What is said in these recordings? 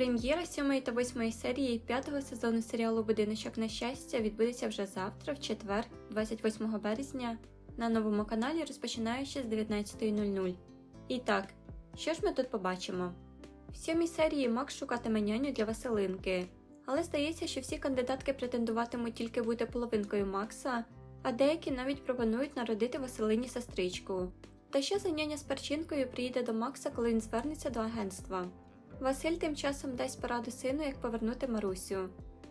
Прем'єра 7 та 8 серії 5 сезону серіалу Будиночок на щастя відбудеться вже завтра, в четвер, 28 березня, на новому каналі, розпочинаючи з 19.00. І так, що ж ми тут побачимо? В сьомій серії Макс шукатиме няню для Василинки, але здається, що всі кандидатки претендуватимуть тільки бути половинкою Макса, а деякі навіть пропонують народити Василині сестричку. Та що за няня з перчинкою приїде до Макса, коли він звернеться до агентства? Василь тим часом дасть пораду сину, як повернути Марусю.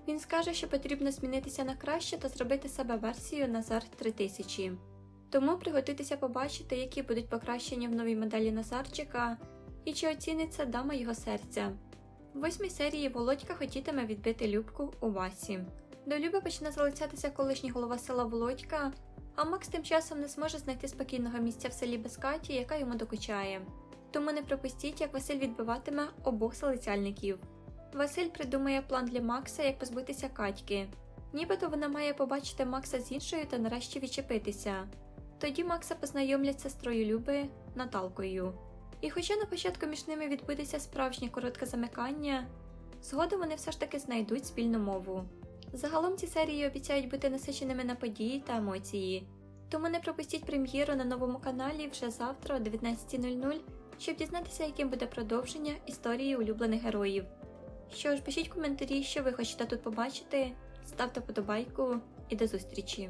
Він скаже, що потрібно змінитися на краще та зробити себе версію Назар 3000. Тому приготуйтеся побачити, які будуть покращення в новій моделі Назарчика і чи оціниться дама його серця. В восьмій серії Володька хотітиме відбити Любку у Васі. До Люби почне залицятися колишній голова села Володька, а Макс тим часом не зможе знайти спокійного місця в селі без Каті, яка йому докучає. Тому не пропустіть, як Василь відбиватиме обох залицяльників. Василь придумає план для Макса, як позбутися Катьки. Нібито вона має побачити Макса з іншою та нарешті відчепитися. Тоді Макса познайомлять з сестрою Люби Наталкою. І хоча на початку між ними відбудеться справжнє коротке замикання, згодом вони все ж таки знайдуть спільну мову. Загалом ці серії обіцяють бути насиченими на події та емоції. Тому не пропустіть прем'єру на новому каналі вже завтра о 19.00, щоб дізнатися, яким буде продовження історії улюблених героїв. Що ж, пишіть коментарі, що ви хочете тут побачити, ставте подобайку і до зустрічі!